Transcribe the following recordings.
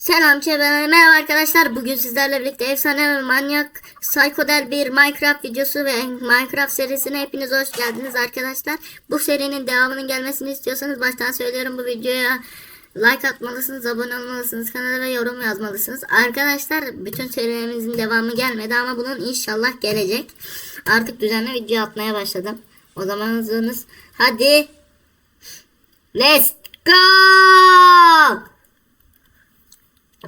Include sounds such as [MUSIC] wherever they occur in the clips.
Selam çevreler. Merhaba arkadaşlar. Bugün sizlerle birlikte efsane ve manyak psikodel bir Minecraft videosu ve Minecraft serisine hepiniz hoş geldiniz arkadaşlar. Bu serinin devamının gelmesini istiyorsanız baştan söylüyorum bu videoya like atmalısınız, abone olmalısınız, kanala ve yorum yazmalısınız. Arkadaşlar bütün serilerimizin devamı gelmedi ama bunun inşallah gelecek. Artık düzenli video atmaya başladım. O zaman hızlınız. Hadi. Let's go!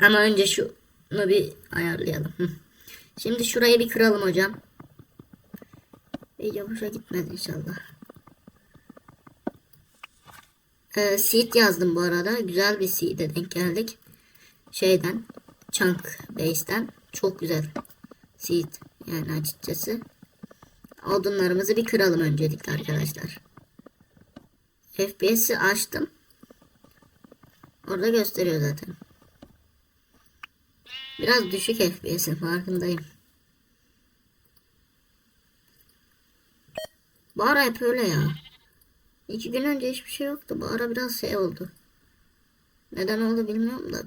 Ama önce şunu bir ayarlayalım. Şimdi şurayı bir kıralım hocam. İyice boşa gitmez inşallah. Ee, seed yazdım bu arada. Güzel bir seed'e denk geldik. Şeyden. Chunk base'den. Çok güzel. Seed. Yani açıkçası. Odunlarımızı bir kıralım öncelikle arkadaşlar. FPS'i açtım. Orada gösteriyor zaten. Biraz düşük FPS'im farkındayım. Bu ara hep öyle ya. İki gün önce hiçbir şey yoktu. Bu ara biraz şey oldu. Neden oldu bilmiyorum da.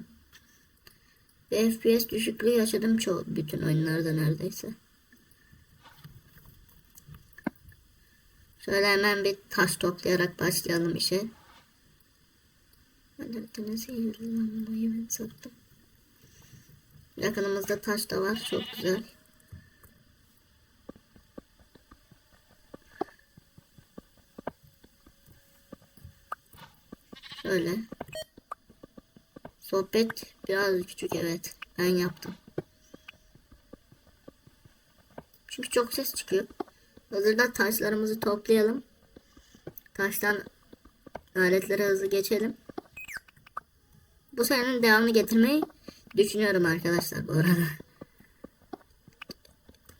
Bir FPS düşüklüğü yaşadım çoğu bütün oyunlarda neredeyse. Şöyle hemen bir taş toplayarak başlayalım işe. Sihirli lambayı ben sattım. Yakınımızda taş da var. Çok güzel. Şöyle. Sohbet biraz küçük evet. Ben yaptım. Çünkü çok ses çıkıyor. Hazırda taşlarımızı toplayalım. Taştan aletlere hızlı geçelim. Bu senenin devamını getirmeyi düşünüyorum arkadaşlar bu arada.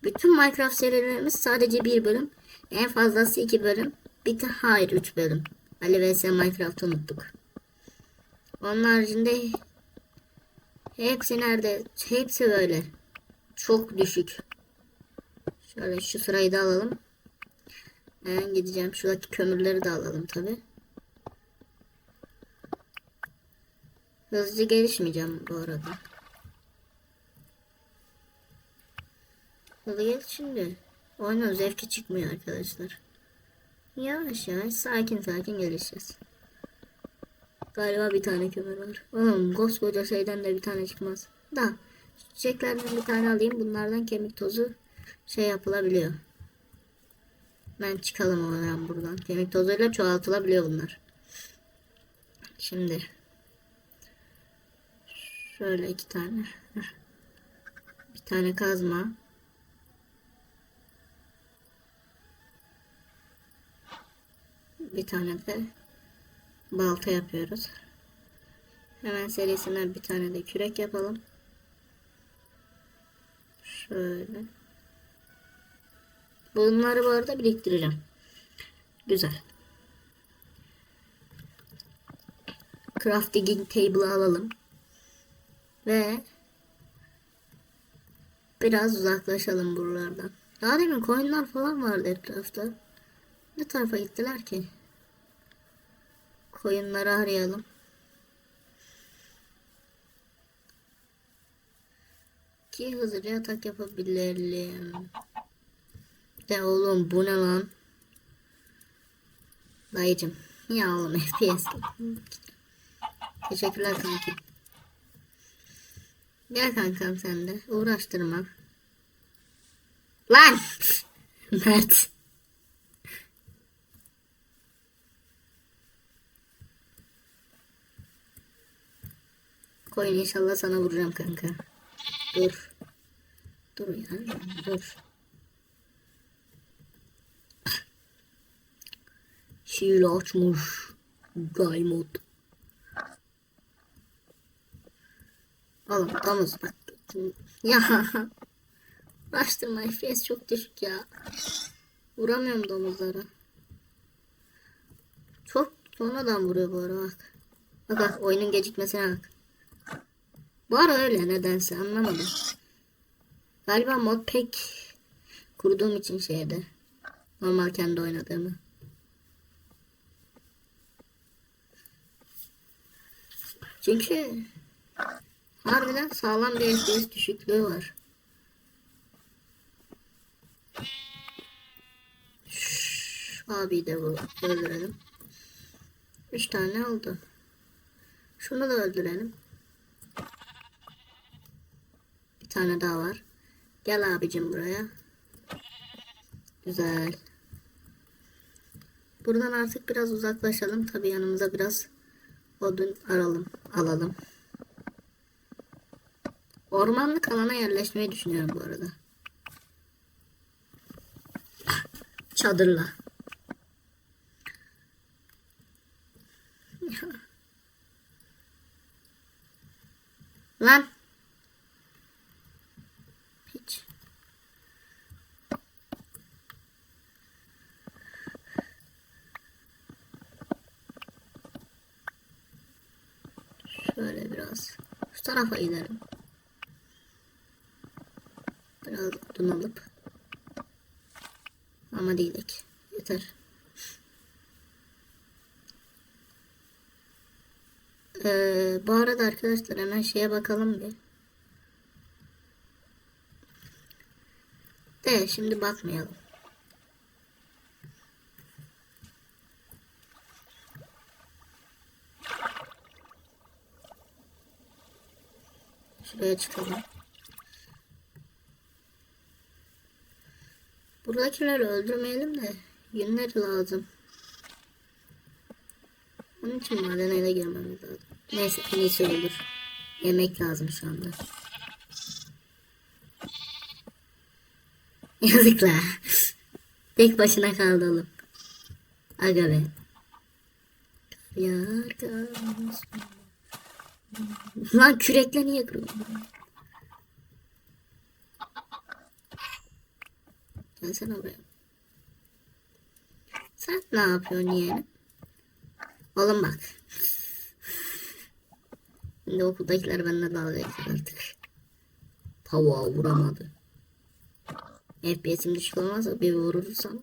Bütün Minecraft serilerimiz sadece bir bölüm. En fazlası iki bölüm. Bir de hayır üç bölüm. Ali vs Minecraft unuttuk. Onun haricinde hepsi nerede? Hepsi böyle. Çok düşük. Şöyle şu sırayı da alalım. Ben gideceğim. Şuradaki kömürleri de alalım tabi. Hızlı gelişmeyeceğim bu arada. Gel şimdi. Oyunun zevki çıkmıyor arkadaşlar. Yavaş yavaş sakin sakin gelişeceğiz. Galiba bir tane kömür var. Oğlum koskoca şeyden de bir tane çıkmaz. Da çiçeklerden bir tane alayım. Bunlardan kemik tozu şey yapılabiliyor. Ben çıkalım o zaman buradan. Kemik tozuyla çoğaltılabiliyor bunlar. Şimdi Şöyle iki tane. Bir tane kazma. Bir tane de balta yapıyoruz. Hemen serisinden bir tane de kürek yapalım. Şöyle. Bunları bu arada biriktireceğim. Güzel. Crafting table'ı alalım. Ve biraz uzaklaşalım buralardan. Daha demin koyunlar falan vardı etrafta. Ne tarafa gittiler ki? Koyunları arayalım. Ki hızlıca atak yapabilelim. De oğlum bu ne lan? Dayıcım. Ya oğlum [LAUGHS] FPS. Teşekkürler kanki. Gel kankam sen de. Uğraştırma. Lan! [LAUGHS] Mert. Koyun inşallah sana vuracağım kanka. Dur. Dur ya. Dur. Şiir açmış. Gaymot. Oğlum domuz bak. Ya. Uğraştırma FPS çok düşük ya. Vuramıyorum domuzlara. Çok sonradan vuruyor bu ara bak. Bak bak oyunun gecikmesine bak. Bu ara öyle nedense anlamadım. Galiba mod pek kurduğum için şeyde. Normal kendi oynadığımı. Çünkü Harbiden sağlam bir FPS düşüklüğü var. Abi de bu öldürelim. Üç tane oldu. Şunu da öldürelim. Bir tane daha var. Gel abicim buraya. Güzel. Buradan artık biraz uzaklaşalım. Tabii yanımıza biraz odun aralım, alalım. Ormanlık alana yerleşmeyi düşünüyorum bu arada. Çadırla. [LAUGHS] Lan. Hiç. Şöyle biraz tarafa gidelim. Biraz odun alıp ama değilik. Yeter. Ee, bu arada arkadaşlar hemen şeye bakalım bir. De şimdi bakmayalım. Şuraya çıkalım. Buradakileri öldürmeyelim de yünler lazım. Onun için madene ele girmemiz lazım. Neyse en iyisi olur. Yemek lazım şu anda. [LAUGHS] Yazık la. Tek başına kaldı oğlum. Aga be. Yar kalmış. Lan kürekle niye kırıyorsun? Gelsene buraya. Sen ne yapıyorsun yeğenim? Oğlum bak. Şimdi okuldakiler benimle dalga geçer artık. Tavuğa vuramadı. FPS'im düşük olmazsa bir vurursam.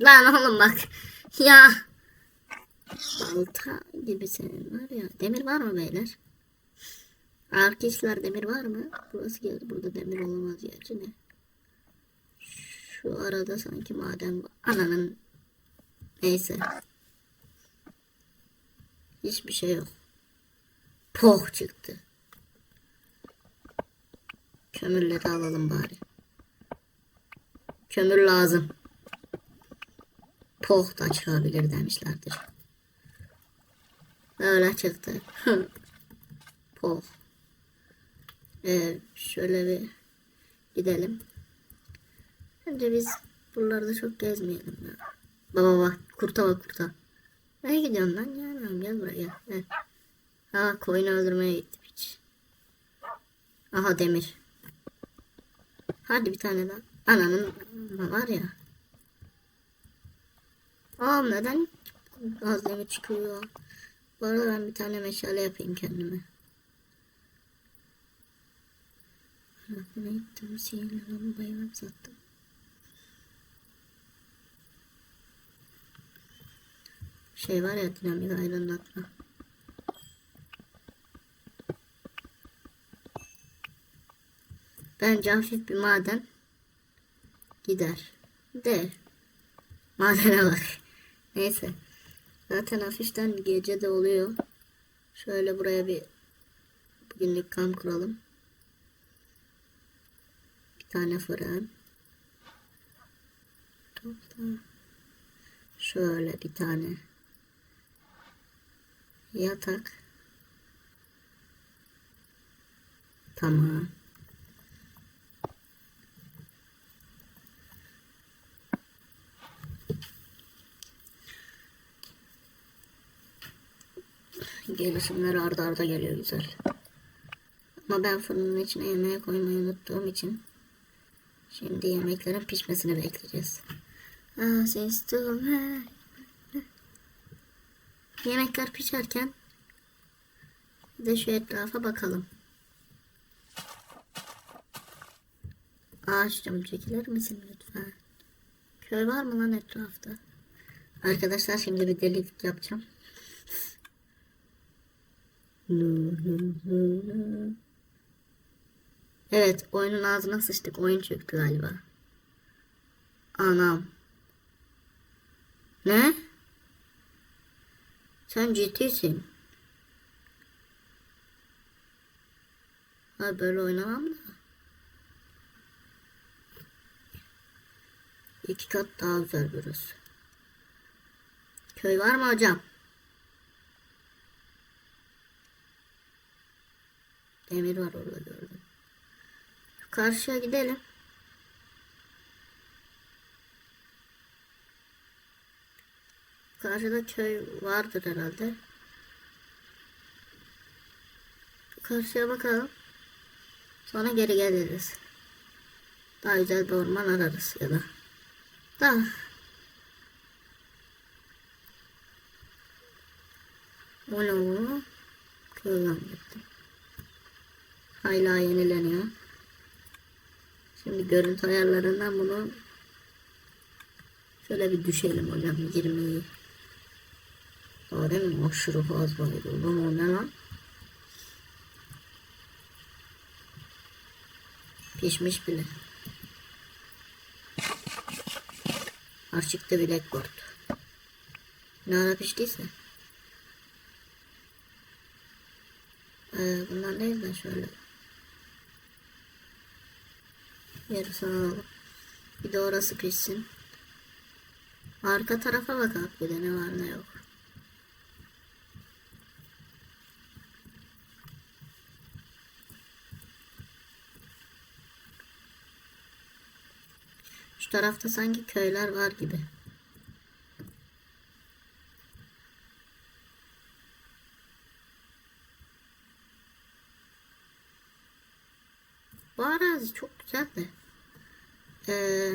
Lan oğlum bak. Ya. Balta gibi senin var ya. Demir var mı beyler? Arkadaşlar demir var mı? Burası geldi. Burada demir olamaz gerçi ne? Şu arada sanki maden. Ananın. Neyse. Hiçbir şey yok. Poh çıktı. Kömürleri alalım bari. Kömür lazım. Poh da çıkabilir demişlerdir. Öyle çıktı. [LAUGHS] Poh. Ee, şöyle bir gidelim. Bence biz buralarda çok gezmeyelim ya. Baba bak kurta bak kurta. Nereye gidiyorsun lan? Gelmiyorum gel buraya gel. Ha koyunu öldürmeye gittim hiç. Aha demir. Hadi bir tane daha. Ananın var ya. Aa neden az demir çıkıyor? Bu arada ben bir tane meşale yapayım kendime. Rakına gittim sihirli lambayı sattım. Şey var ya dinamik aydınlatma. Bence hafif bir maden gider. De. Madene bak. Neyse. Zaten hafiften gece de oluyor. Şöyle buraya bir bugünlük kamp kuralım. Bir tane fırın. Topla. Şöyle bir tane yatak. Tamam. Gelişimler arda arda geliyor güzel. Ama ben fırının içine yemeğe koymayı unuttuğum için şimdi yemeklerin pişmesini bekleyeceğiz. Yemekler pişerken de şu etrafa bakalım. Ağaçcım çekilir misin lütfen? Köy var mı lan etrafta? Arkadaşlar şimdi bir delilik yapacağım. Evet oyunun ağzına sıçtık. Oyun çöktü galiba. Anam. Ne? Sen ciddisin. Ha böyle oynamam da. İki kat daha güzel burası. Köy var mı hocam? Demir var orada gördüm. Karşıya gidelim. Karşıda köy vardır herhalde. Karşıya bakalım. Sonra geri geliriz. Daha güzel bir orman ararız ya da. Daha. O ne bu? Köyden gittim. Hala yenileniyor. Şimdi görüntü ayarlarından bunu şöyle bir düşelim hocam 20'yi. Daha mi? Aşırı fazlaydı. Oğlum o ne lan? Pişmiş bile. Artık da blackboard. Ne ara piştiyse. Ee, bunlar de şöyle. Yarısını alalım. Bir de orası pişsin. Arka tarafa bakalım bir de ne var ne yok. Şu tarafta sanki köyler var gibi. Bu arazi çok güzel de. Ee,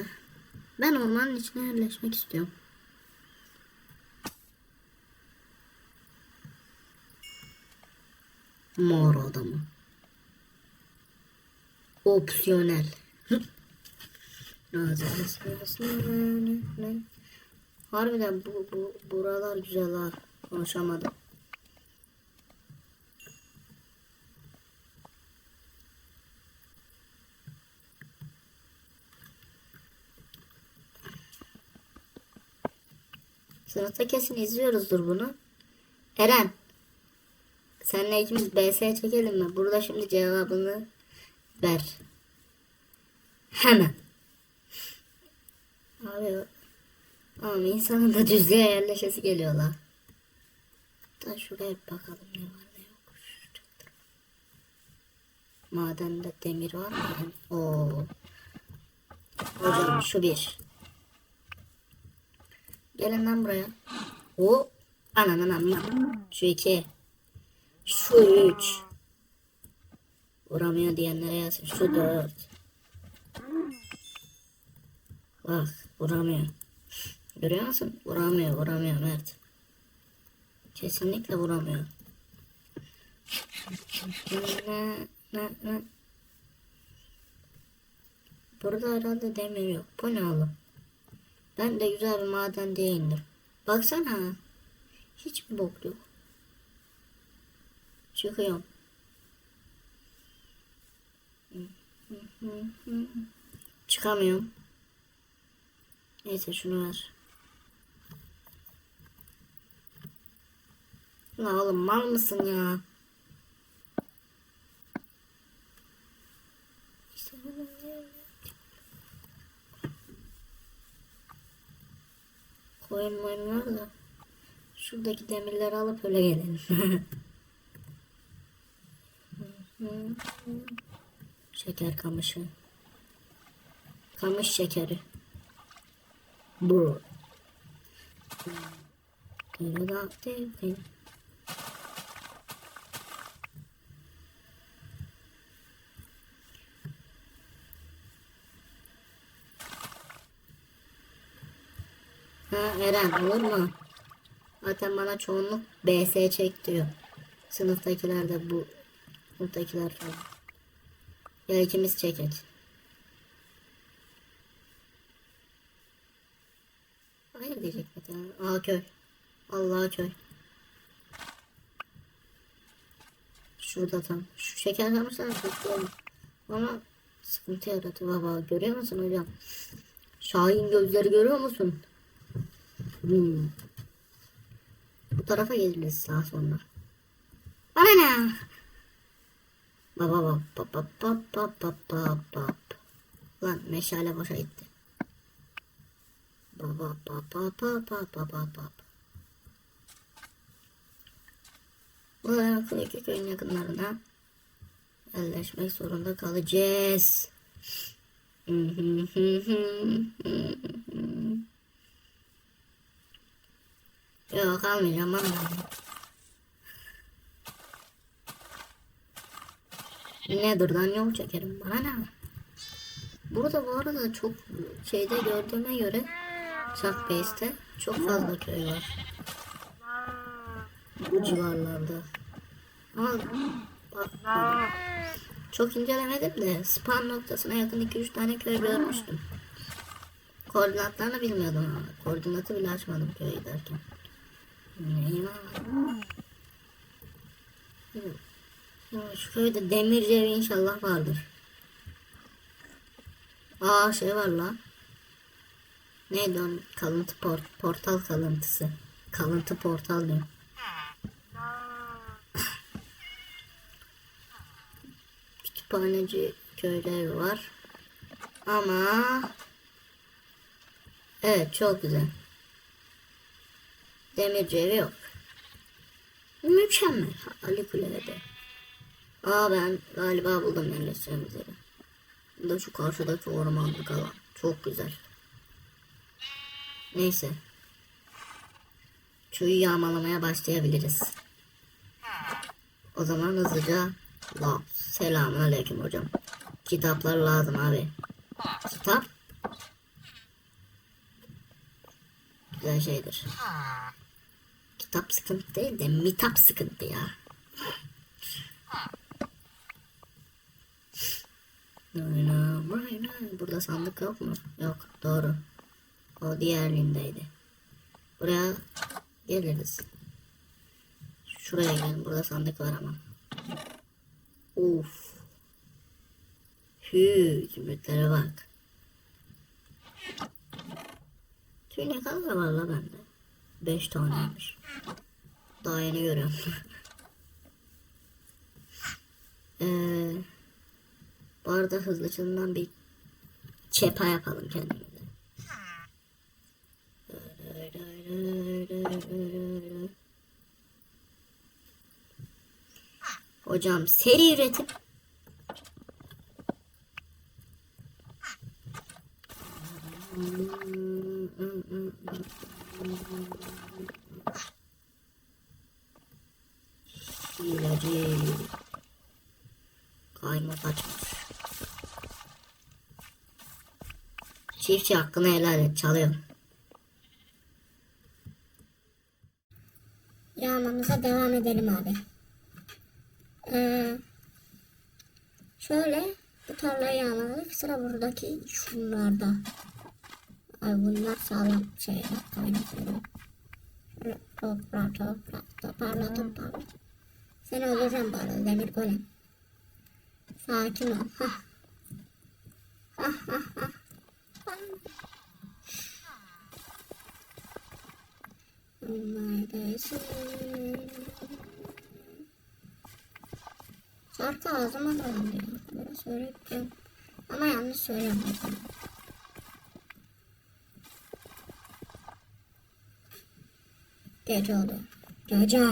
ben ormanın içine yerleşmek istiyorum. Mağara adamı. Opsiyonel. Harbiden bu, bu buralar güzel ha. Konuşamadım. Sınıfta kesin izliyoruzdur bunu. Eren. Senle ikimiz BS çekelim mi? Burada şimdi cevabını ver. Hemen. Abi ama insanın da düzlüğe yerleşesi geliyor la. Da şuraya bir bakalım ne var ne yok. Madende demir var mı? Oo. Hocam şu bir. Gelin lan buraya. O. Anan anan anan. Şu iki. Şu üç. Vuramıyor diyenlere yazın. Şu dört. Bak vuramıyor. Görüyor musun? Vuramıyor vuramıyor Mert. Kesinlikle vuramıyor. Burada herhalde demir yok. Bu ne oğlum? Ben de güzel bir maden diye indim. Baksana. Hiçbir bok yok. Çıkıyorum. Çıkamıyorum. Neyse şunu ver. La oğlum mal mısın ya? Koyun moyun var da. Şuradaki demirleri alıp öyle gelelim. [LAUGHS] Şeker kamışı. Kamış şekeri. Bu. Gırıldaktı. Ha Eren olur mu? Zaten bana çoğunluk BS çek diyor. Sınıftakiler de bu. Sınıftakiler falan. Ya ikimiz çekek. Hayır diyecek mesela. Aa köy. Allah köy. Şurada tam. Şu şeker kamışlar bekliyorum. Ama sıkıntı yaratıyor baba. Görüyor musun hocam? Şahin gözleri görüyor musun? Hmm. Bu tarafa geliriz daha sonra. Bana ne? Baba baba baba baba baba baba. Lan meşale boşa gitti. Baba baba baba baba baba. Bu yakın iki köyün yakınlarına yerleşmek zorunda kalacağız. Yok almayacağım almayacağım. Nether'dan yol çekerim bana ne? Burada bu arada çok şeyde gördüğüme göre Chuckbase'te çok fazla köy var. Bu civarlarda. Ama bak çok incelemedim de spawn noktasına yakın 2-3 tane köy görmüştüm. Koordinatlarını bilmiyordum ama. Koordinatı bile açmadım köye giderken. Şu köyde demirci evi inşallah vardır. Aa şey var lan. Neydi onun kalıntı port portal kalıntısı. Kalıntı portal diyorum. [COUGHS] Kütüphaneci köyler var. Ama Evet çok güzel. Demirci evi yok. Mükemmel. Ali Kule'de. Aa ben galiba buldum yerleşeceğimiz yeri. Bu da şu karşıdaki ormanlık alan. Çok güzel. Neyse. Köyü yağmalamaya başlayabiliriz. O zaman hızlıca la selamun aleyküm hocam. Kitaplar lazım abi. Kitap güzel şeydir. Kitap sıkıntı değil de mitap sıkıntı ya. Burada sandık yok mu? Yok, doğru. O diğerliğindeydi. Buraya geliriz. Şuraya gelin. Burada sandık var ama. Uf. Hü, zümrütlere bak. Tüy ne kadar var la bende? 5 taneymiş. Daha yeni görüyorum. Eee [LAUGHS] bu arada hızlıcından bir çepa yapalım kendimize. Hocam seri üretim. Hileci. Kayma kaçmış. Çiftçi hakkını helal et çalıyor. Yağmamıza devam edelim abi. Ee, şöyle bu tarlayı yağmaladık. Sıra buradaki şunlarda. Ay bunlar sağlam şeyler kaynakları. Şöyle toprak toprak toparla toparla. Seni öldüreceğim bu arada demir golem. Sakin ol. Hah. Hah hah hah. Neredesin? Şarkı ağzıma dolandı ya. Böyle söyleyeceğim. Ama yanlış söylüyorum. Gece oldu. Gece.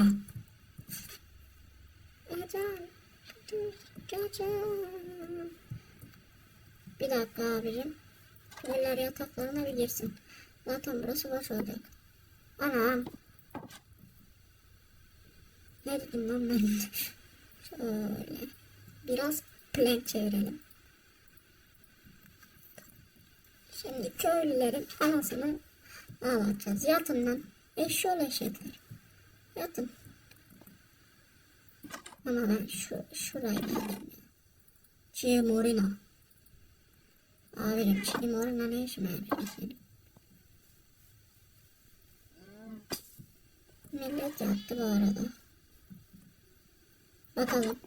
Gece. Gece. Bir dakika abicim. Köylüler yataklarına bir girsin. Zaten burası boş olacak. Anam. Ne dedim lan ben? [LAUGHS] Şöyle. Biraz plank çevirelim. Şimdi köylülerin anasını ağlatacağız. Yatın lan. Eşşoğlu eşekler. Yatın. Ama ben şu, şuraya geldim. Çiğ morina. Abicim çiğ morina ne işime yarıyor senin? Millet yattı bu arada. Bakalım.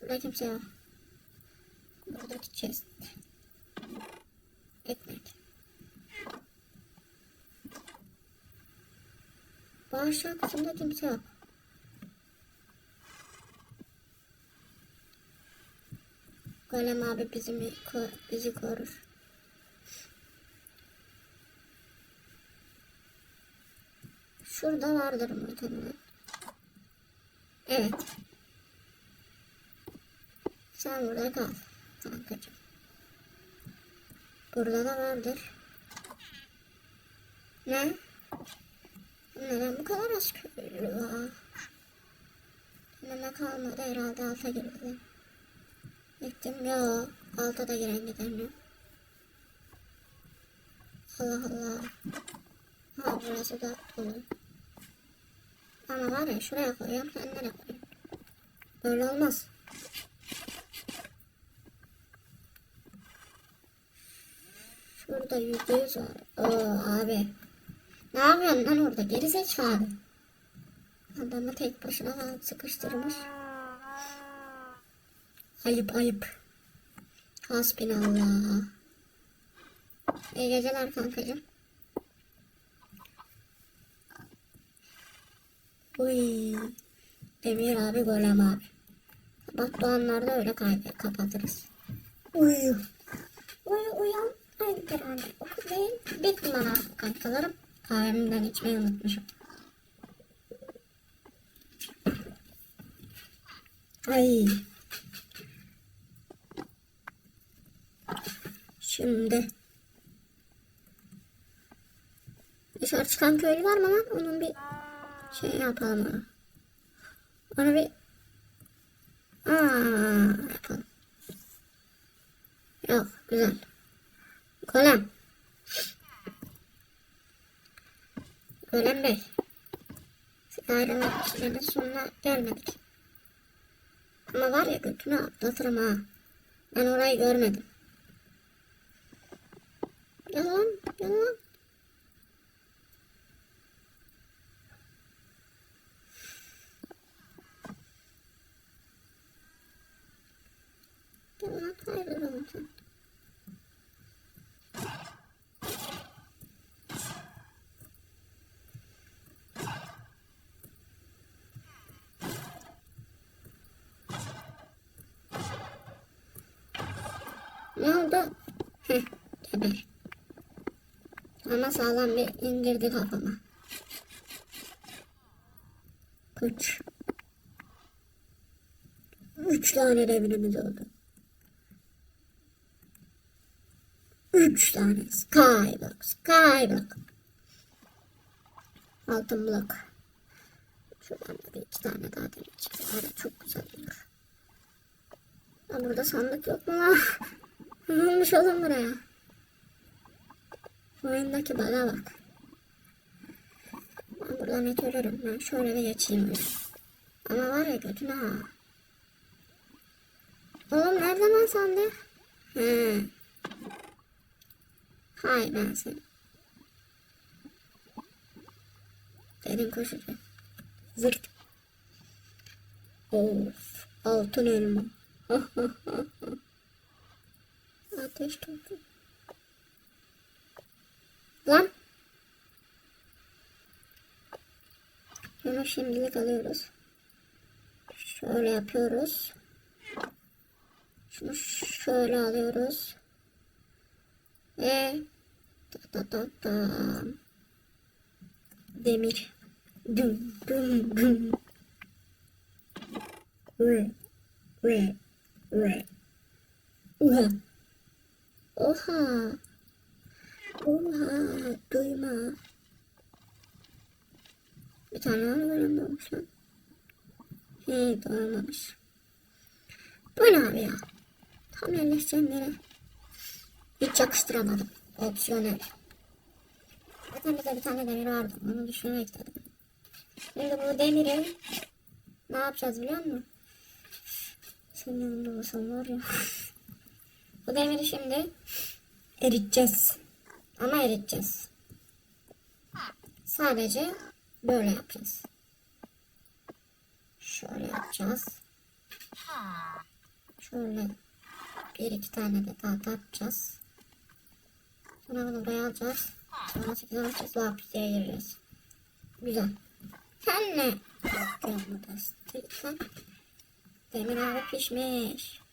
Burada kimse yok. Buradaki chest. Ekmek. Aşağı kısımda kimse yok. Golem abi bizim bizi korur. Şurada vardır muhtemelen. Evet. Sen burada kal. Kankacığım. Burada da vardır. Ne? Neden bu kadar köylü var? Meme kalmadı herhalde alta girdi. Gittim ya alta da giren giden yok. Allah Allah. Ha burası da dolu. Ama var ya şuraya koyuyorum sen nereye koyuyorsun? Böyle olmaz. Şurada yüzde yüz var. Oo abi. Ne yapıyorsun lan orada geri zekalı. Adamı tek başına sıkıştırmış. Ayıp ayıp. Hasbinallah. İyi geceler kankacığım. Uy. Demir abi golem abi. Sabah doğanlarda öyle kay- kapatırız. Uyu. Uyu uyan. Ay bir anne. Okul değil. Bir numara kankalarım. Kahvemden içmeyi unutmuşum. Ay. Şimdi. Dışarı çıkan köylü var mı lan? Onun bir şey yapalım ona. Bir Aa, yapalım. Yok güzel. Golem. Bey. Siz ayrılmak işlerinin sonuna gelmedik. Ama var ya götünü atlatırım ha. Ben orayı görmedim. Yalan. Yalan, hayırdır oğlum sen. Ne oldu? Heh, geber. Ama sağlam bir indirdi kafama. Kaç. Üç tane devrimiz oldu. Üç tane. Skyblock, skyblock. Altın blok. Şuradan da bir iki tane daha demir ya, çok güzel olur. Ya burada sandık yok mu lan? [LAUGHS] Olmuş oğlum buraya? Oyundaki bana bak. Ben buradan net ölürüm. Ben şöyle bir geçeyim. öyle. Ama var ya götüne ha. Oğlum nerede lan sandık? He. Hay ben seni. Derin koşacağım. Zırt. Of. Altın elma. [LAUGHS] Ateş topu. Lan. Bunu şimdilik alıyoruz. Şöyle yapıyoruz. Şunu şöyle alıyoruz. Ve ta ta ta ta. Demir. Dum dum dum. Re. Re. Re. Uha. Oha. Oha. Duyma. Bir tane var doğmuş lan. Hey doğmamış. Bu ne abi ya? Tam yerleşeceğim yere. Hiç yakıştıramadım. Opsiyonel. Zaten bize bir tane demir vardı. Onu düşünmek istedim. Şimdi bu demiri ne yapacağız biliyor musun? Senin yanında olsam var ya. [LAUGHS] bu demiri şimdi eriteceğiz. Ama eriteceğiz. Sadece böyle yapacağız. Şöyle yapacağız. Şöyle Bir iki tane de daha tapacağız. Sonra bunu buraya alacağız. Sonra 8 alacağız. Lapisiye gireceğiz. Güzel. Sen ne Demir abi pişmiş.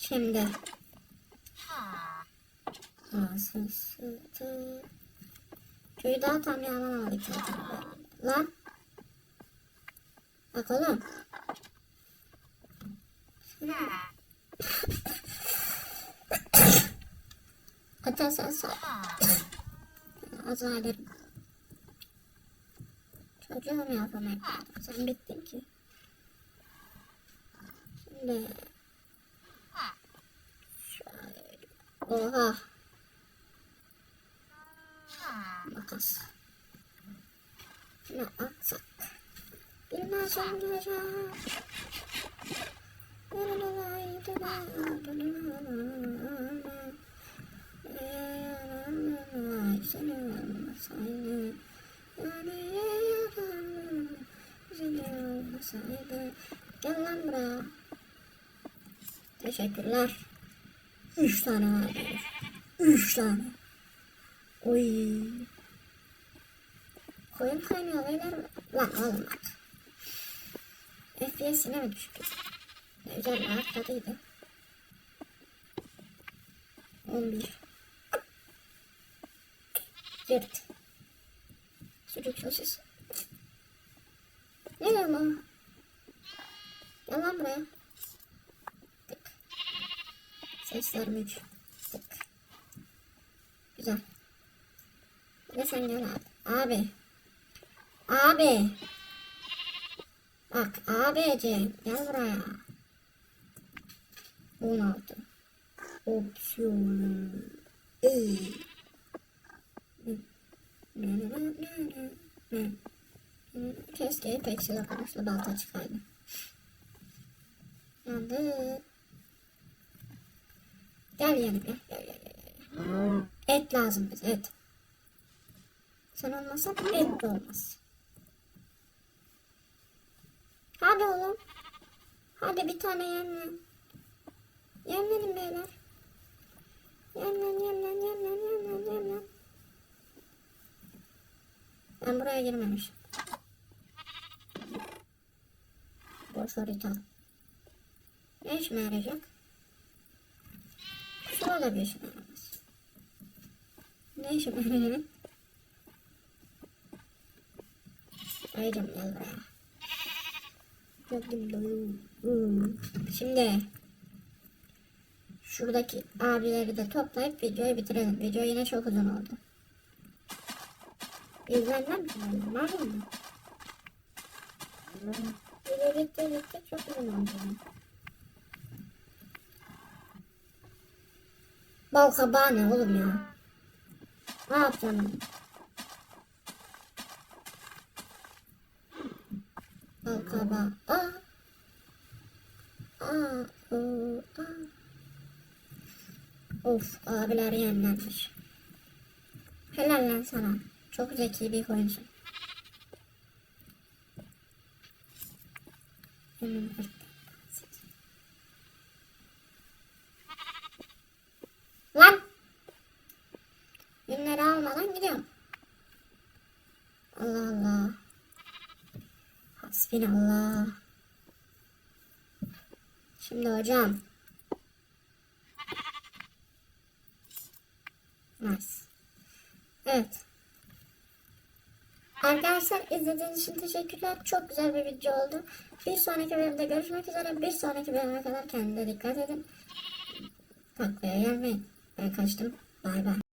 Şimdi. Sütü. Köyü daha tam yalanamadık zaten. Lan. Bak oğlum. [LAUGHS] Hatta sen sağ. Azar ederim. Çocuğum yapamam. Sen bittin ki. Şimdi. Şöyle. Oha. Makas. Ne atsak? Bilmez olacak. Seni olmasaydı Seni olmasaydı Gel lan buraya Teşekkürler Üç tane var Üç tane. Oy. Koyun kaynıyor beyler. Lan oğlum. Bak FPS yine mi düştü? Ne güzel rahatladıydı. 11 Yırt Sucuk sosis Ne diyorum ama? Gel lan buraya. Tık. Müç. Tık. Güzel. De sen gel abi. Abi. Abi. Bak abicim gel buraya. 16. Opsiyon. İyi. Keşke peksile konuşla balta çıkaydı. Yandı. Gel yanıma. Gel gel gel. gel. Et lazım bize et. Sen olmasan et de olmaz. Hadi oğlum. Hadi bir tane yemlen. Yemlenin beyler. Yemlen yemlen yemlen yemlen yemlen. Ben buraya girmemişim. Boş harita. Ne işime yarayacak? Şu da bir işime yaramaz. Ne işime yarayacak? Ayrım gel. Şimdi şuradaki abileri de toplayıp videoyu bitirelim. Video yine çok uzun oldu. İzlenmem mi? Var mı? Video bitti bitti çok uzun oldu. Bal kabağı ne oğlum ya? Ne yapacağım? Bal kabağı. Aa. Aa. Of abiler yenlenmiş. Helal lan sana. Çok zeki bir oyuncusun. Hemen kırk. Lan! Günleri almadan gidiyorum. Allah Allah. Hasbinallah. Şimdi hocam. Nice. Evet. Arkadaşlar izlediğiniz için teşekkürler. Çok güzel bir video oldu. Bir sonraki bölümde görüşmek üzere. Bir sonraki bölüme kadar kendinize dikkat edin. Taklaya gelmeyin. Ben kaçtım. Bay bay.